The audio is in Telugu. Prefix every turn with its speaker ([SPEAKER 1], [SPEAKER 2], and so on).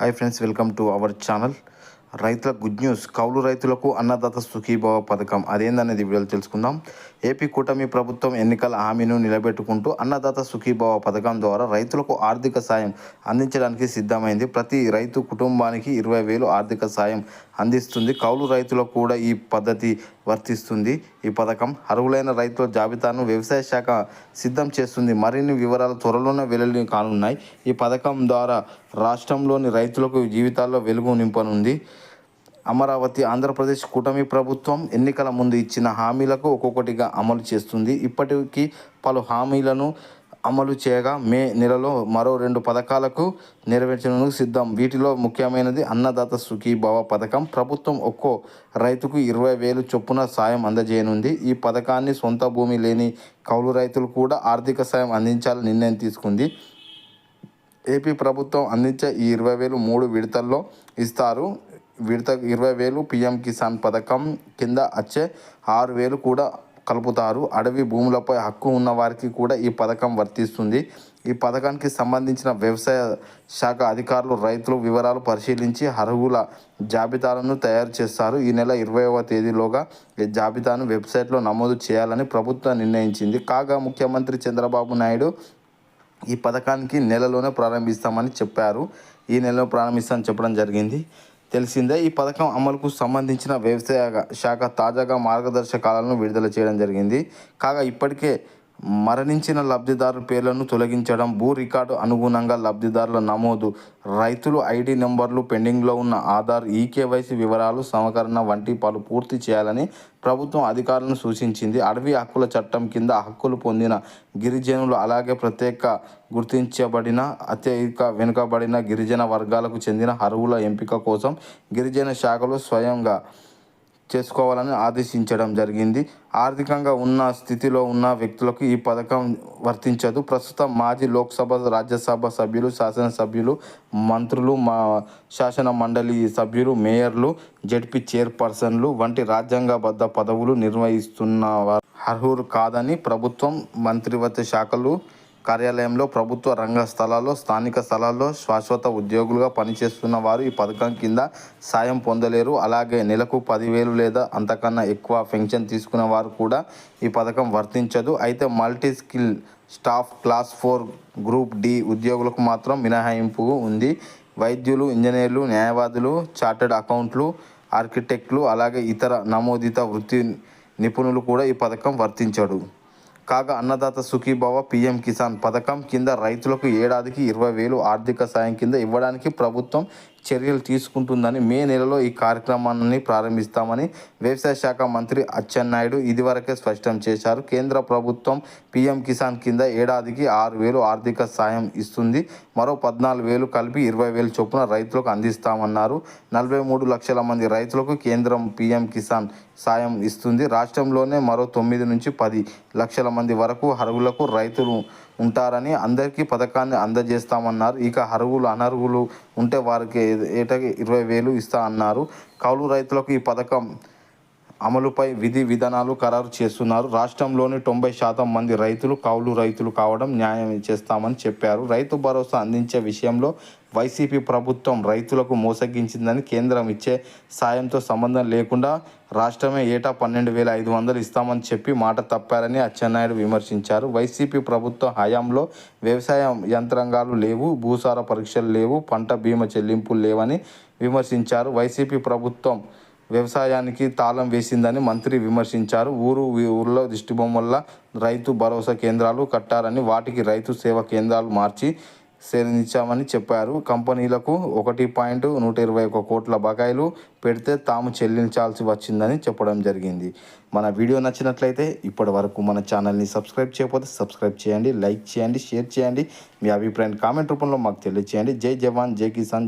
[SPEAKER 1] Hi friends welcome to our channel. రైతుల గుడ్ న్యూస్. కౌలు రైతులకు అన్నదాత సుఖీభావ పథకం. అదేందనేది వీడియోలో తెలుసుకుందాం. ఏపీ కూటమి ప్రభుత్వం ఎన్నికల హామీను నిలబెట్టుకుంటూ అన్నదాత సుఖీభావ పథకం ద్వారా రైతులకు ఆర్థిక సాయం అందించడానికి సిద్ధమైంది. ప్రతి రైతు కుటుంబానికి ఇరవై వేలు ఆర్థిక సాయం అందిస్తుంది. కౌలు రైతులకు కూడా ఈ పద్ధతి వర్తిస్తుంది. ఈ పథకం అర్హులైన రైతుల జాబితాను వ్యవసాయ శాఖ సిద్ధం చేస్తుంది. మరిన్ని వివరాలు త్వరలోనే వెల్లడి కానున్నాయి. ఈ పథకం ద్వారా రాష్ట్రంలోని రైతులకు జీవితాల్లో వెలుగు నింపనుంది. అమరావతి ఆంధ్రప్రదేశ్ కూటమి ప్రభుత్వం ఎన్నికల ముందు ఇచ్చిన హామీలకు ఒక్కొక్కటిగా అమలు చేస్తుంది. ఇప్పటికీ పలు హామీలను అమలు చేయగా మే నెలలో మరో రెండు పథకాలకు నెరవేర్చడానికి సిద్ధం. వీటిలో ముఖ్యమైనది అన్నదాత సుఖీభావ పథకం. ప్రభుత్వం ఒక్కో రైతుకు ఇరవై వేలు చొప్పున సాయం అందజేయనుంది. ఈ పథకాన్ని సొంత భూమి లేని కౌలు రైతులు కూడా ఆర్థిక సాయం అందించాలని నిర్ణయం తీసుకుంది. ఏపీ ప్రభుత్వం అందించే ఈ ఇరవై వేలు మూడు విడతల్లో ఇస్తారు. విడత ఇరవై వేలు పిఎం కిసాన్ పథకం కింద వచ్చే ఆరు వేలు కూడా కలుపుతారు. అడవి భూములపై హక్కు ఉన్న వారికి కూడా ఈ పథకం వర్తిస్తుంది. ఈ పథకానికి సంబంధించిన వ్యవసాయ శాఖ అధికారులు రైతులు వివరాలు పరిశీలించి అర్హుల జాబితాలను తయారు చేస్తారు. ఈ నెల ఇరవైవ తేదీలోగా ఈ జాబితాను వెబ్సైట్లో నమోదు చేయాలని ప్రభుత్వం నిర్ణయించింది. కాగా ముఖ్యమంత్రి చంద్రబాబు నాయుడు ఈ పథకానికి నెలలోనే ప్రారంభిస్తామని చెప్పారు. ఈ నెలలో ప్రారంభిస్తామని చెప్పడం జరిగింది. తెలిసిందే ఈ పథకం అమలుకు సంబంధించిన వ్యవసాయ శాఖ తాజాగా మార్గదర్శకాలను విడుదల చేయడం జరిగింది. కాగా ఇప్పటికే మరణించిన లబ్ధిదారు పేర్లను తొలగించడం భూ రికార్డు అనుగుణంగా లబ్ధిదారుల నమోదు రైతులు ఐడి నెంబర్లు పెండింగ్లో ఉన్న ఆధార్ ఈకేవైసీ వివరాలు సమకరణ వంటి పలు పూర్తి చేయాలని ప్రభుత్వం అధికారులను సూచించింది. అడవి హక్కుల చట్టం కింద హక్కులు పొందిన గిరిజనులు అలాగే ప్రత్యేక గుర్తించబడిన అత్యధిక వెనుకబడిన గిరిజన వర్గాలకు చెందిన అరువుల ఎంపిక కోసం గిరిజన శాఖలు స్వయంగా చేసుకోవాలని ఆదేశించడం జరిగింది. ఆర్థికంగా ఉన్న స్థితిలో ఉన్న వ్యక్తులకు ఈ పథకం వర్తించదు. ప్రస్తుతం మాజీ లోక్సభ రాజ్యసభ సభ్యులు శాసనసభ్యులు మంత్రులు మా శాసన మండలి సభ్యులు మేయర్లు జడ్పీ చైర్పర్సన్లు వంటి రాజ్యాంగబద్ధ పదవులు నిర్వహిస్తున్న అర్హులు కాదని ప్రభుత్వం మంత్రివర్గ శాఖలు కార్యాలయంలో ప్రభుత్వ రంగ స్థలాల్లో స్థానిక స్థలాల్లో శాశ్వత ఉద్యోగులుగా పనిచేస్తున్న వారు ఈ పథకం కింద సాయం పొందలేరు. అలాగే నెలకు పదివేలు లేదా అంతకన్నా ఎక్కువ పెన్షన్ తీసుకున్న వారు కూడా ఈ పథకం వర్తించదు. అయితే multi skill staff class four group D ఉద్యోగులకు మాత్రం మినహాయింపు ఉంది. వైద్యులు ఇంజనీర్లు న్యాయవాదులు చార్టెడ్ అకౌంట్లు ఆర్కిటెక్ట్లు అలాగే ఇతర నమోదిత వృత్తి నిపుణులు కూడా ఈ పథకం వర్తించడు. కాగా అన్నదాత సుఖీభవ పీఎం కిసాన్ పథకం కింద రైతులకు ఏడాదికి ఇరవై వేలు ఆర్థిక సాయం కింద ఇవ్వడానికి ప్రభుత్వం చర్యలు తీసుకుంటుందని మే నెలలో ఈ కార్యక్రమాన్ని ప్రారంభిస్తామని వ్యవసాయ శాఖ మంత్రి అచ్చెన్నాయుడు ఇదివరకే స్పష్టం చేశారు. కేంద్ర ప్రభుత్వం పీఎం కిసాన్ కింద ఏడాదికి ఆరు వేలు ఆర్థిక సాయం ఇస్తుంది. మరో పద్నాలుగు వేలు కలిపి ఇరవై వేలు చొప్పున రైతులకు అందిస్తామన్నారు. నలభై మూడు లక్షల మంది రైతులకు కేంద్రం పీఎం కిసాన్ సాయం ఇస్తుంది. రాష్ట్రంలోనే మరో తొమ్మిది నుంచి పది లక్షల మంది వరకు అరుగులకు రైతులు ఉంటారని అందరికీ పథకాన్ని అందజేస్తామన్నారు. ఇక అర్హులు అనర్హులు ఉంటే వారికి ఏటకి ఇరవై వేలు ఇస్తా అన్నారు. కౌలు రైతులకు ఈ పథకం అమలుపై విధి విధానాలు ఖరారు చేస్తున్నారు. రాష్ట్రంలోని తొంభై శాతం మంది రైతులు కౌలు రైతులు కావడం న్యాయం చేస్తామని చెప్పారు. రైతు భరోసా అందించే విషయంలో వైసీపీ ప్రభుత్వం రైతులకు మోసగించిందని కేంద్రం ఇచ్చే సాయంతో సంబంధం లేకుండా రాష్ట్రమే ఏటా పన్నెండు వేల ఐదు వందలు ఇస్తామని చెప్పి మాట తప్పారని అచ్చెన్నాయుడు విమర్శించారు. వైసీపీ ప్రభుత్వ హయాంలో వ్యవసాయ యంత్రాంగాలు లేవు భూసార పరీక్షలు లేవు పంట బీమా చెల్లింపులు లేవని విమర్శించారు. వైసీపీ ప్రభుత్వం వ్యవసాయానికి తాళం వేసిందని మంత్రి విమర్శించారు. ఊరు ఊర్లో దిష్టిబొమ్మల రైతు భరోసా కేంద్రాలు కట్టారని వాటికి రైతు సేవా కేంద్రాలు మార్చి సేరించామని చెప్పారు. కంపెనీలకు ఒకటి పాయింట్ నూట ఇరవై ఒక కోట్ల బకాయిలు పెడితే తాము చెల్లించాల్సి వచ్చిందని చెప్పడం జరిగింది. మన వీడియో నచ్చినట్లయితే ఇప్పటి వరకు మన ఛానల్ని సబ్స్క్రైబ్ చేయకపోతే సబ్స్క్రైబ్ చేయండి లైక్ చేయండి షేర్ చేయండి. మీ అభిప్రాయాన్ని కామెంట్ రూపంలో మాకు తెలియచేయండి. జై జవాన్ జై కిసాన్